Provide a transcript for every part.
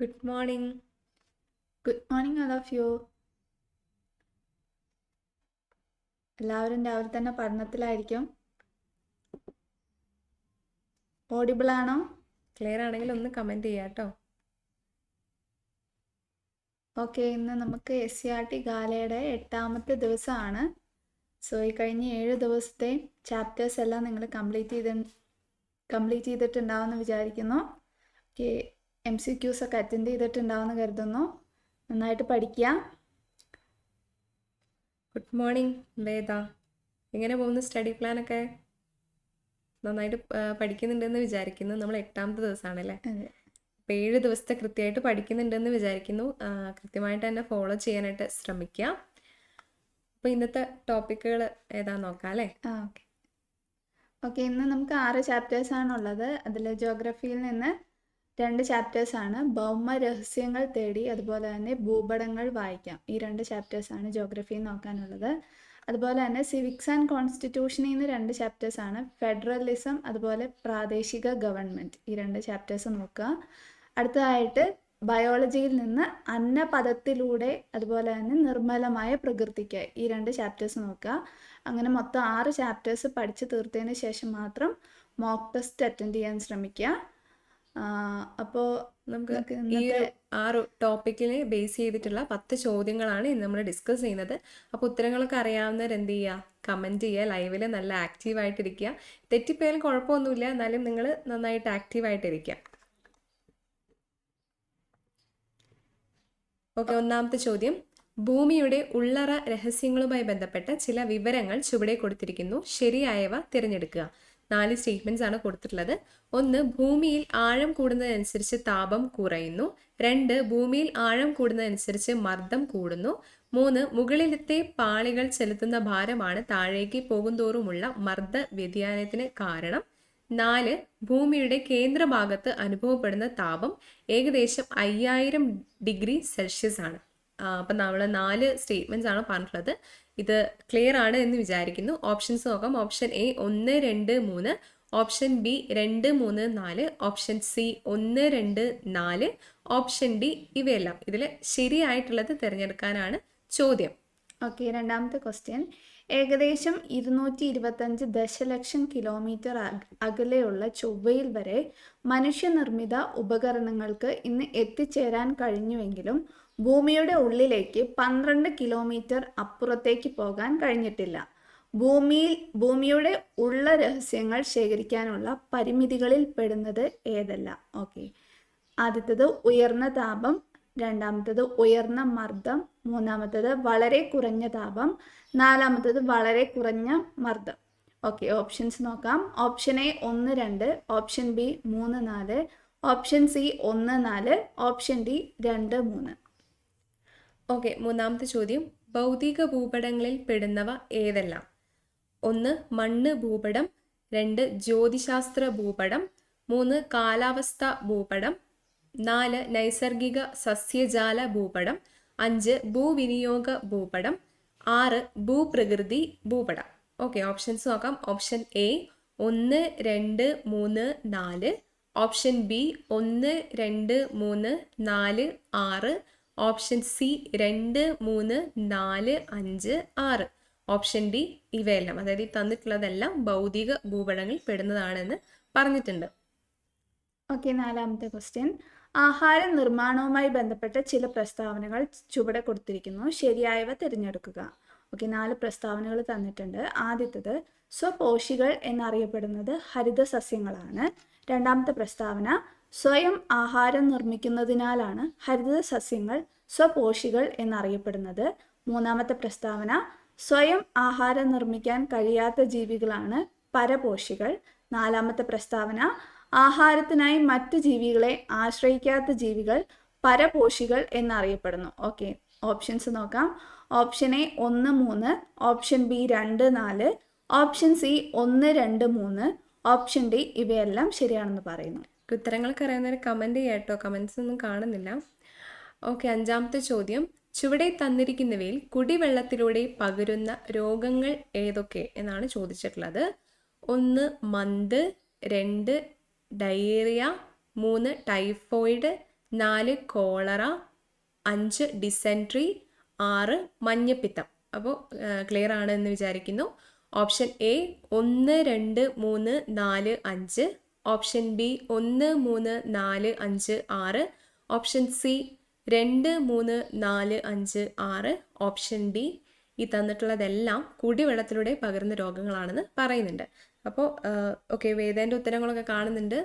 Good morning good morning all of you എല്ലാവരും രാവിലെ തന്നെ പഠനത്തിലായിരിക്കും. ഓഡിബിൾ ആണോ? ക്ലിയർ ആണെങ്കിൽ ഒന്ന് കമന്റ് ചെയ്യാം കേട്ടോ. ഓക്കെ ഇന്ന് നമുക്ക് എസ് സി ആർ ടി ഗാലയുടെ എട്ടാമത്തെ ദിവസമാണ്. സോ ഈ കഴിഞ്ഞ ഏഴ് ദിവസത്തെ ചാപ്റ്റേഴ്സ് എല്ലാം നിങ്ങൾ കംപ്ലീറ്റ് ചെയ്ത് കംപ്ലീറ്റ് ചെയ്തിട്ടുണ്ടാവുമെന്ന് വിചാരിക്കുന്നു. ഓക്കെ എം സി ക്യൂസ് ഒക്കെ അറ്റൻഡ് ചെയ്തിട്ടുണ്ടാവുമെന്ന് കരുതുന്നു. നന്നായിട്ട് പഠിക്കുക ഗുഡ് മോർണിംഗ് വേദ. എങ്ങനെ പോകുന്നു സ്റ്റഡി പ്ലാൻ ഒക്കെ? നന്നായിട്ട് പഠിക്കുന്നുണ്ടെന്ന് വിചാരിക്കുന്നു. നമ്മൾ എട്ടാമത്തെ ദിവസമാണല്ലേ അപ്പം ഏഴ് ദിവസത്തെ കൃത്യമായിട്ട് പഠിക്കുന്നുണ്ടെന്ന് വിചാരിക്കുന്നു. കൃത്യമായിട്ട് തന്നെ ഫോളോ ചെയ്യാനായിട്ട് ശ്രമിക്കുക അപ്പോൾ ഇന്നത്തെ ടോപ്പിക്കുകൾ ഏതാന്ന് നോക്കാം അല്ലേ? ഓക്കെ ഓക്കെ ഇന്ന് നമുക്ക് ആറ് ചാപ്റ്റേഴ്സ് ആണുള്ളത്. അതിൽ ജോഗ്രഫിയിൽ നിന്ന് രണ്ട് ചാപ്റ്റേഴ്സ് ആണ്. ഭൗമ രഹസ്യങ്ങൾ തേടി അതുപോലെ തന്നെ ഭൂപടങ്ങൾ വായിക്കാം. ഈ രണ്ട് ചാപ്റ്റേഴ്സ് ആണ് ജോഗ്രഫിയിൽ നോക്കാനുള്ളത്. അതുപോലെ തന്നെ സിവിക്സ് ആൻഡ് കോൺസ്റ്റിറ്റ്യൂഷനിൽ നിന്ന് രണ്ട് ചാപ്റ്റേഴ്സ് ആണ്. ഫെഡറലിസം അതുപോലെ പ്രാദേശിക ഗവൺമെന്റ് ഈ രണ്ട് ചാപ്റ്റേഴ്സ് നോക്കുക. അടുത്തതായിട്ട് ബയോളജിയിൽ നിന്ന് അന്നപദത്തിലൂടെ അതുപോലെ തന്നെ നിർമ്മലമായ പ്രകൃതിക്ക് ഈ രണ്ട് ചാപ്റ്റേഴ്സ് നോക്കുക. അങ്ങനെ മൊത്തം ആറ് ചാപ്റ്റേഴ്സ് പഠിച്ചു തീർത്തതിന് ശേഷം മാത്രം മോക്ക് ടെസ്റ്റ് അറ്റൻഡ് ചെയ്യാൻ ശ്രമിക്കുക. അപ്പോൾ നമുക്ക് ഈ ആ ടോപ്പിക്കിനെ ബേസ് ചെയ്തിട്ടുള്ള പത്ത് ചോദ്യങ്ങളാണ് ഇന്ന് നമ്മൾ ഡിസ്കസ് ചെയ്യുന്നത്. അപ്പോൾ ഉത്തരങ്ങളൊക്കെ അറിയാവുന്നവർ എന്ത് ചെയ്യുക കമന്റ് ചെയ്യുക ലൈവിൽ നല്ല ആക്റ്റീവായിട്ടിരിക്കുക തെറ്റിപ്പോയാലും കുഴപ്പമൊന്നുമില്ല. എന്നാലും നിങ്ങൾ നന്നായിട്ട് ആക്റ്റീവായിട്ടിരിക്കുക ഓക്കെ ഒന്നാമത്തെ ചോദ്യം. ഭൂമിയുടെ ഉള്ളറ രഹസ്യങ്ങളുമായി ബന്ധപ്പെട്ട ചില വിവരങ്ങൾ ചുവടെ കൊടുത്തിരിക്കുന്നു. ശരിയായവ തിരഞ്ഞെടുക്കുക. നാല് സ്റ്റേറ്റ്മെന്റ്സ് ആണ് കൊടുത്തിട്ടുള്ളത്. ഒന്ന് ഭൂമിയിൽ ആഴം കൂടുന്നതനുസരിച്ച് താപം കുറയുന്നു. രണ്ട് ഭൂമിയിൽ ആഴം കൂടുന്നതനുസരിച്ച് മർദ്ദം കൂടുന്നു. മൂന്ന് മുകളിലത്തെ പാളികൾ ചെലുത്തുന്ന ഭാരമാണ് താഴേക്ക് പോകുന്തോറുമുള്ള മർദ്ദ വ്യതിയാനത്തിന് കാരണം. നാല് ഭൂമിയുടെ കേന്ദ്രഭാഗത്ത് അനുഭവപ്പെടുന്ന താപം ഏകദേശം അയ്യായിരം ഡിഗ്രി സെൽഷ്യസ് ആണ്. അപ്പം നമ്മൾ നാല് സ്റ്റേറ്റ്മെന്റ്സ് ആണ് പറഞ്ഞിട്ടുള്ളത്. ഇത് ക്ലിയർ ആണ് എന്ന് വിചാരിക്കുന്നു. ഓപ്ഷൻസ് നോക്കാം. ഓപ്ഷൻ എ ഒന്ന് രണ്ട് മൂന്ന്. ഓപ്ഷൻ ബി രണ്ട് മൂന്ന് നാല്. ഓപ്ഷൻ സി ഒന്ന് രണ്ട് നാല്. ഓപ്ഷൻ ഡി ഇവയെല്ലാം. ഇതിൽ ശരിയായിട്ടുള്ളത് തിരഞ്ഞെടുക്കാനാണ് ചോദ്യം. ഓക്കെ രണ്ടാമത്തെ ക്വസ്റ്റ്യൻ ഏകദേശം ഇരുന്നൂറ്റി ഇരുപത്തഞ്ച് ദശലക്ഷം കിലോമീറ്റർ അക- അകലെയുള്ള ചൊവ്വയിൽ വരെ മനുഷ്യനിർമ്മിത ഉപകരണങ്ങൾക്ക് ഇന്ന് എത്തിച്ചേരാൻ കഴിഞ്ഞുവെങ്കിലും ഭൂമിയുടെ ഉള്ളിലേക്ക് പന്ത്രണ്ട് കിലോമീറ്റർ അപ്പുറത്തേക്ക് പോകാൻ കഴിഞ്ഞിട്ടില്ല. ഭൂമിയിൽ ഭൂമിയുടെ ഉള്ള രഹസ്യങ്ങൾ ശേഖരിക്കാനുള്ള പരിമിതികളിൽ പെടുന്നത് ഏതല്ല. ഓക്കെ. ആദ്യത്തത് ഉയർന്ന താപം രണ്ടാമത്തത് ഉയർന്ന മർദ്ദം മൂന്നാമത്തത് വളരെ കുറഞ്ഞ താപം നാലാമത്തത് വളരെ കുറഞ്ഞ മർദ്ദം. ഓക്കെ ഓപ്ഷൻസ് നോക്കാം. ഓപ്ഷൻ എ ഒന്ന് രണ്ട് ഓപ്ഷൻ ബി മൂന്ന് നാല് ഓപ്ഷൻ സി ഒന്ന് നാല് ഓപ്ഷൻ ഡി രണ്ട് മൂന്ന്. ഓക്കെ മൂന്നാമത്തെ ചോദ്യം. ഭൗതിക ഭൂപടങ്ങളിൽ പെടുന്നവ ഏതെല്ലാം? ഒന്ന് മണ്ണ് ഭൂപടം. രണ്ട് ജ്യോതിശാസ്ത്ര ഭൂപടം. മൂന്ന് കാലാവസ്ഥ ഭൂപടം. നാല് നൈസർഗിക സസ്യജാല ഭൂപടം. അഞ്ച് ഭൂവിനിയോഗ ഭൂപടം. ആറ് ഭൂപ്രകൃതി ഭൂപടം. ഓക്കെ ഓപ്ഷൻസ് നോക്കാം. ഓപ്ഷൻ എ ഒന്ന് രണ്ട് മൂന്ന് നാല്. ഓപ്ഷൻ ബി ഒന്ന് രണ്ട് മൂന്ന് നാല് ആറ്. ഓപ്ഷൻ സി രണ്ട് മൂന്ന് നാല് അഞ്ച് ആറ്. ഓപ്ഷൻ ഡി ഇവയെല്ലാം അതായത് ഈ തന്നിട്ടുള്ളതെല്ലാം ഭൗതിക ഭൂപടങ്ങളിൽ പെടുന്നതാണെന്ന് പറഞ്ഞിട്ടുണ്ട്. ഓക്കെ നാലാമത്തെ ക്വസ്റ്റ്യൻ ആഹാര നിർമ്മാണവുമായി ബന്ധപ്പെട്ട ചില പ്രസ്താവനകൾ ചുവടെ കൊടുത്തിരിക്കുന്നു. ശരിയായവ തിരഞ്ഞെടുക്കുക. ഓക്കെ നാല് പ്രസ്താവനകൾ തന്നിട്ടുണ്ട്. ആദ്യത്തത് സ്വപോഷികൾ എന്നറിയപ്പെടുന്നത് ഹരിത സസ്യങ്ങളാണ് രണ്ടാമത്തെ പ്രസ്താവന സ്വയം ആഹാരം നിർമ്മിക്കുന്നതിനാലാണ് ഹരിത സസ്യങ്ങൾ സ്വപോഷികൾ എന്നറിയപ്പെടുന്നത്. മൂന്നാമത്തെ പ്രസ്താവന സ്വയം ആഹാരം നിർമ്മിക്കാൻ കഴിയാത്ത ജീവികളാണ് പരപോഷികൾ. നാലാമത്തെ പ്രസ്താവന ആഹാരത്തിനായി മറ്റു ജീവികളെ ആശ്രയിക്കാത്ത ജീവികൾ പരപോഷികൾ എന്നറിയപ്പെടുന്നു. ഓക്കെ ഓപ്ഷൻസ് നോക്കാം. ഓപ്ഷൻ എ ഒന്ന് മൂന്ന് ഓപ്ഷൻ ബി രണ്ട് നാല് ഓപ്ഷൻ സി ഒന്ന് രണ്ട് മൂന്ന് ഓപ്ഷൻ ഡി ഇവയെല്ലാം ശരിയാണെന്ന് പറയുന്നു. ഉത്തരങ്ങളൊക്കെ അറിയാവുന്നവർ കമന്റ് ചെയ്യാം കേട്ടോ കമൻസ് ഒന്നും കാണുന്നില്ല. ഓക്കെ അഞ്ചാമത്തെ ചോദ്യം. ചുവടെ തന്നിരിക്കുന്നവയിൽ കുടിവെള്ളത്തിലൂടെ പകരുന്ന രോഗങ്ങൾ ഏതൊക്കെ എന്നാണ് ചോദിച്ചിട്ടുള്ളത്. ഒന്ന് മന്ത്. രണ്ട് ഡയേറിയ മൂന്ന് ടൈഫോയിഡ് നാല് കോളറ അഞ്ച് ഡിസെൻട്രി ആറ് മഞ്ഞപ്പിത്തം. അപ്പോൾ ക്ലിയർ ആണ് എന്ന് വിചാരിക്കുന്നു. ഓപ്ഷൻ എ ഒന്ന് രണ്ട് മൂന്ന് നാല് അഞ്ച്. ഓപ്ഷൻ ബി ഒന്ന് മൂന്ന് നാല് അഞ്ച് ആറ് ഓപ്ഷൻ സി രണ്ട് മൂന്ന് നാല് അഞ്ച് ആറ് ഓപ്ഷൻ ഡി ഈ തന്നിട്ടുള്ളതെല്ലാം കുടിവെള്ളത്തിലൂടെ പകരുന്ന രോഗങ്ങളാണെന്ന് പറയുന്നുണ്ട്. അപ്പോൾ ഓക്കെ വേദേന്റെ ഉത്തരങ്ങളൊക്കെ കാണുന്നുണ്ട്.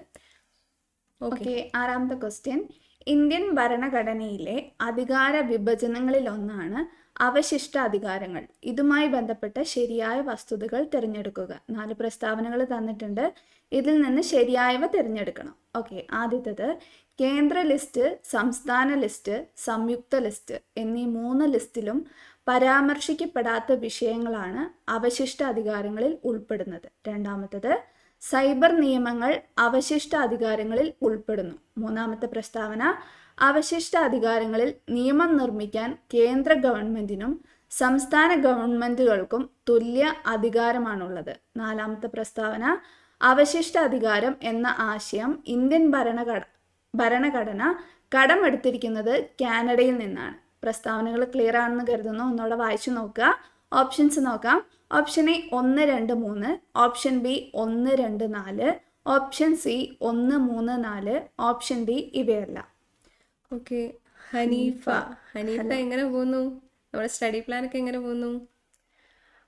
ഓക്കെ. ആറാമത്തെ ക്വസ്റ്റ്യൻ ഇന്ത്യൻ ഭരണഘടനയിലെ അധികാര വിഭജനങ്ങളിലൊന്നാണ് അവശിഷ്ട അധികാരങ്ങൾ ഇതുമായി ബന്ധപ്പെട്ട ശരിയായ വസ്തുതകൾ തിരഞ്ഞെടുക്കുക. നാല് പ്രസ്താവനകൾ തന്നിട്ടുണ്ട്. ഇതിൽ നിന്ന് ശരിയായവ തിരഞ്ഞെടുക്കണം. ഓക്കെ ആദ്യത്തത് കേന്ദ്ര ലിസ്റ്റ് സംസ്ഥാന ലിസ്റ്റ് സംയുക്ത ലിസ്റ്റ് എന്നീ മൂന്ന് ലിസ്റ്റിലും പരാമർശിക്കപ്പെടാത്ത വിഷയങ്ങളാണ് അവശിഷ്ട അധികാരങ്ങളിൽ ഉൾപ്പെടുന്നത്. രണ്ടാമത്തത് സൈബർ നിയമങ്ങൾ അവശിഷ്ട അധികാരങ്ങളിൽ ഉൾപ്പെടുന്നു. മൂന്നാമത്തെ പ്രസ്താവന അവശിഷ്ട അധികാരങ്ങളിൽ നിയമം നിർമ്മിക്കാൻ കേന്ദ്ര ഗവൺമെന്റിനും സംസ്ഥാന ഗവൺമെന്റുകൾക്കും തുല്യ അധികാരമാണുള്ളത്. നാലാമത്തെ പ്രസ്താവന അവശിഷ്ട അധികാരം എന്ന ആശയം ഇന്ത്യൻ ഭരണഘട ഭരണഘടന കടമെടുത്തിരിക്കുന്നത് കാനഡയിൽ നിന്നാണ്. പ്രസ്താവനകൾ ക്ലിയർ ആണെന്ന് കരുതുന്നു. ഒന്നുകൂടെ വായിച്ചു നോക്കുക. ഓപ്ഷൻസ് നോക്കാം. ഓപ്ഷൻ എ ഒന്ന് രണ്ട് മൂന്ന്. ഓപ്ഷൻ ബി ഒന്ന് രണ്ട് നാല്. ഓപ്ഷൻ സി ഒന്ന് മൂന്ന് നാല്. ഓപ്ഷൻ ഡി ഇവയല്ല. ഓക്കെ ഹനീഫ. ഹനീഫ. എങ്ങനെ പോകുന്നു? നമ്മുടെ സ്റ്റഡി പ്ലാൻ ഒക്കെ എങ്ങനെ പോകുന്നു?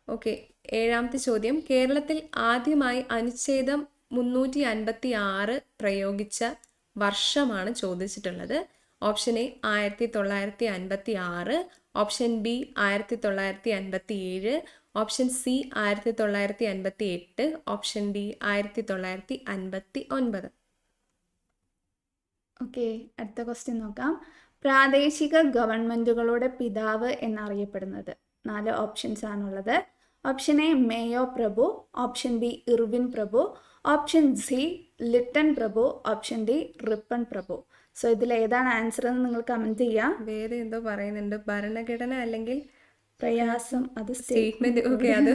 ഓക്കെ ഏഴാമത്തെ ചോദ്യം. കേരളത്തിൽ ആദ്യമായി അനുച്ഛേദം മുന്നൂറ്റി അൻപത്തി ആറ് പ്രയോഗിച്ച വർഷമാണ് ചോദിച്ചിട്ടുള്ളത്. ഓപ്ഷൻ എ ആയിരത്തി തൊള്ളായിരത്തി അൻപത്തി ആറ് ഓപ്ഷൻ ബി ആയിരത്തി തൊള്ളായിരത്തി അൻപത്തി ഏഴ് ഓപ്ഷൻ സി ആയിരത്തി തൊള്ളായിരത്തി അൻപത്തി എട്ട് ഓപ്ഷൻ ഡി ആയിരത്തി തൊള്ളായിരത്തി അൻപത്തി ഒൻപത് ഓക്കെ അടുത്ത ക്വസ്റ്റ്യൻ നോക്കാം. പ്രാദേശിക ഗവൺമെന്റുകളുടെ പിതാവ് എന്നറിയപ്പെടുന്നത്. നാല് ഓപ്ഷൻസ് ആണുള്ളത്. ഓപ്ഷൻ എ മേയോ പ്രഭു. ഓപ്ഷൻ ബി ഇർവിൻ പ്രഭു. ഓപ്ഷൻ സി ലിട്ടൺ പ്രഭു ഓപ്ഷൻ ഡി റിപ്പൺ പ്രഭു. സോ ഇതിൽ ഏതാണ് ആൻസർ എന്ന് നിങ്ങൾ കമന്റ് ചെയ്യാം. വേറെ എന്തോ പറയുന്നുണ്ട്. ഭരണഘടന അല്ലെങ്കിൽ പ്രയാസം അത് സ്റ്റേറ്റ്മെന്റ് ഓക്കെ അത്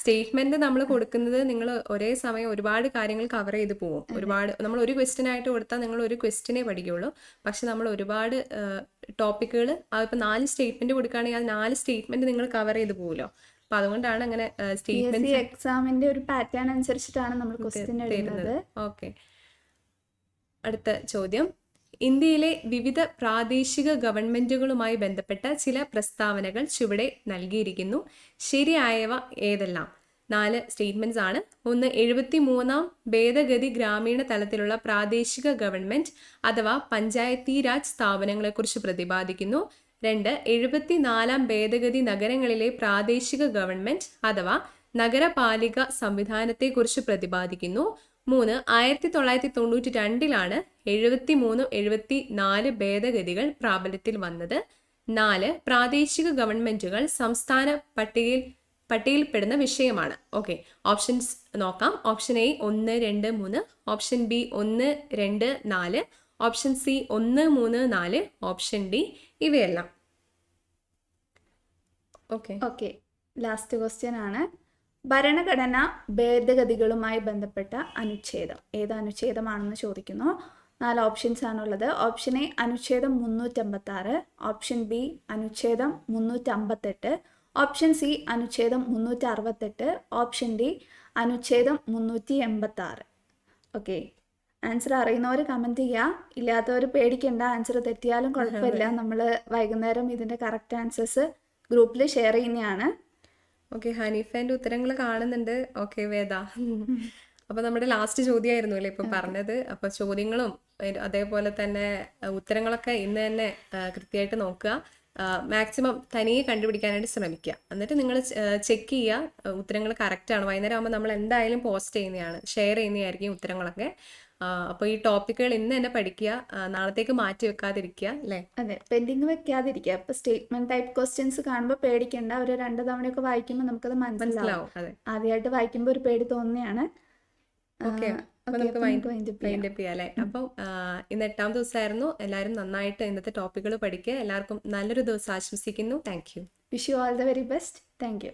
സ്റ്റേറ്റ്മെന്റ് നമ്മൾ കൊടുക്കുന്നത് നിങ്ങൾ ഒരേ സമയം ഒരുപാട് കാര്യങ്ങൾ കവർ ചെയ്ത് പോകും ഒരുപാട് നമ്മൾ ഒരു ക്വസ്റ്റ്യൻ ആയിട്ട് കൊടുത്താൽ നിങ്ങൾ ഒരു ക്വസ്റ്റിനെ പഠിക്കുള്ളൂ. പക്ഷെ നമ്മൾ ഒരുപാട് ടോപ്പിക്കുകൾ അതിപ്പോൾ നാല് സ്റ്റേറ്റ്മെന്റ് കൊടുക്കുകയാണെങ്കിൽ ആ നാല് സ്റ്റേറ്റ്മെന്റ് നിങ്ങൾ കവർ ചെയ്ത് പോകുമല്ലോ അപ്പൊ അതുകൊണ്ടാണ് അങ്ങനെ സ്റ്റേറ്റ്മെന്റ് എക്സാമിന്റെ ഒരു പാറ്റേൺ അനുസരിച്ചിട്ടാണ് നമ്മൾ ക്വസ്റ്റ്യൻ എഴുതുന്നത്. ഓക്കെ. അടുത്ത ചോദ്യം. ഇന്ത്യയിലെ വിവിധ പ്രാദേശിക ഗവൺമെന്റുകളുമായി ബന്ധപ്പെട്ട ചില പ്രസ്താവനകൾ ചുവടെ നൽകിയിരിക്കുന്നു. ശരിയായവ ഏതെല്ലാം? നാല് സ്റ്റേറ്റ്മെന്റ്സ് ആണ്. ഒന്ന് എഴുപത്തി മൂന്നാം ഭേദഗതി ഗ്രാമീണ തലത്തിലുള്ള പ്രാദേശിക ഗവൺമെന്റ് അഥവാ പഞ്ചായത്തി രാജ് സ്ഥാപനങ്ങളെക്കുറിച്ച് പ്രതിപാദിക്കുന്നു. രണ്ട് എഴുപത്തിനാലാം ഭേദഗതി നഗരങ്ങളിലെ പ്രാദേശിക ഗവൺമെന്റ് അഥവാ നഗരപാലിക സംവിധാനത്തെക്കുറിച്ച് പ്രതിപാദിക്കുന്നു. മൂന്ന് ആയിരത്തി തൊള്ളായിരത്തി തൊണ്ണൂറ്റി രണ്ടിലാണ് എഴുപത്തി മൂന്ന് എഴുപത്തി നാല് ഭേദഗതികൾ പ്രാബല്യത്തിൽ വന്നത്. നാല് പ്രാദേശിക ഗവൺമെന്റുകൾ സംസ്ഥാന പട്ടികയിൽ പട്ടികയിൽപ്പെടുന്ന വിഷയമാണ്. ഓക്കെ ഓപ്ഷൻസ് നോക്കാം. ഓപ്ഷൻ എ ഒന്ന് രണ്ട് മൂന്ന്. ഓപ്ഷൻ ബി ഒന്ന് രണ്ട് നാല്. ഓപ്ഷൻ സി ഒന്ന് മൂന്ന് നാല്. ഓപ്ഷൻ ഡി ഇവയെല്ലാം. ഓക്കെ ഓക്കെ ലാസ്റ്റ് ക്വസ്റ്റ്യൻ ആണ്. ഭരണഘടന ഭേദഗതികളുമായി ബന്ധപ്പെട്ട അനുച്ഛേദം. ഏത് അനുച്ഛേദമാണെന്ന് ചോദിക്കുന്നു. നാല് ഓപ്ഷൻസ് ആണുള്ളത്. ഓപ്ഷൻ എ അനുച്ഛേദം മുന്നൂറ്റമ്പത്താറ്. ഓപ്ഷൻ ബി അനുച്ഛേദം മുന്നൂറ്റമ്പത്തെട്ട്. ഓപ്ഷൻ സി അനുച്ഛേദം മുന്നൂറ്റി അറുപത്തെട്ട് ഓപ്ഷൻ ഡി അനുച്ഛേദം മുന്നൂറ്റി എൺപത്തി ആറ് ഓക്കെ ആൻസർ അറിയുന്നവർ കമന്റ് ചെയ്യുക ഇല്ലാത്തവർ പേടിക്കണ്ട. ആൻസർ തെറ്റിയാലും കുഴപ്പമില്ല. നമ്മൾ വൈകുന്നേരം ഇതിന്റെ കറക്റ്റ് ആൻസേഴ്സ് ഗ്രൂപ്പിൽ ഷെയർ ചെയ്യുന്നതാണ് ഓക്കെ ഹനീഫേന്റെ ഉത്തരങ്ങൾ കാണുന്നുണ്ട്. ഓക്കെ വേദ. അപ്പൊ നമ്മുടെ ലാസ്റ്റ് ചോദ്യമായിരുന്നു അല്ലേ? ഇപ്പൊ പറഞ്ഞത്. അപ്പൊ ചോദ്യങ്ങളും അതേപോലെ തന്നെ ഉത്തരങ്ങളൊക്കെ ഇന്ന് തന്നെ കൃത്യമായിട്ട് നോക്കുക. മാക്സിമം തനിയെ കണ്ടുപിടിക്കാനായിട്ട് ശ്രമിക്കുക. എന്നിട്ട് നിങ്ങൾ ചെക്ക് ചെയ്യുക ഉത്തരങ്ങൾ കറക്റ്റ് ആണ്? വൈകുന്നേരം ആകുമ്പോൾ നമ്മൾ എന്തായാലും പോസ്റ്റ് ചെയ്യുന്നതാണ് ഷെയർ ചെയ്യുന്നതായിരിക്കും ഉത്തരങ്ങളൊക്കെ. അപ്പോൾ ഈ ടോപ്പിക്കുകൾ ഇന്ന് തന്നെ പഠിക്കുക നാളത്തേക്ക് മാറ്റി വെക്കാതിരിക്കുക അല്ലേ? അതെ പെൻഡിങ് വെക്കാതിരിക്കുക. അപ്പൊ സ്റ്റേറ്റ്മെന്റ് ടൈപ്പ് ക്വസ്റ്റ്യൻസ് കാണുമ്പോൾ പേടിക്കേണ്ട. ഒരു രണ്ട് തവണയൊക്കെ വായിക്കുമ്പോൾ നമുക്കത് മനസ്സിലാവും. ആദ്യമായിട്ട് വായിക്കുമ്പോൾ ഒരു പേടി തോന്നുകയാണ് ഓക്കെ അപ്പൊ നമുക്ക് അപ്പ് ചെയ്യാം. അല്ലേ? അപ്പം ആ, ഇന്ന് എട്ടാം ദിവസമായിരുന്നു എല്ലാവരും നന്നായിട്ട് ഇന്നത്തെ ടോപ്പിക്കുകൾ പഠിക്കുക എല്ലാവർക്കും നല്ലൊരു ദിവസം ആശംസിക്കുന്നു. Thank you wish you all the very best thank you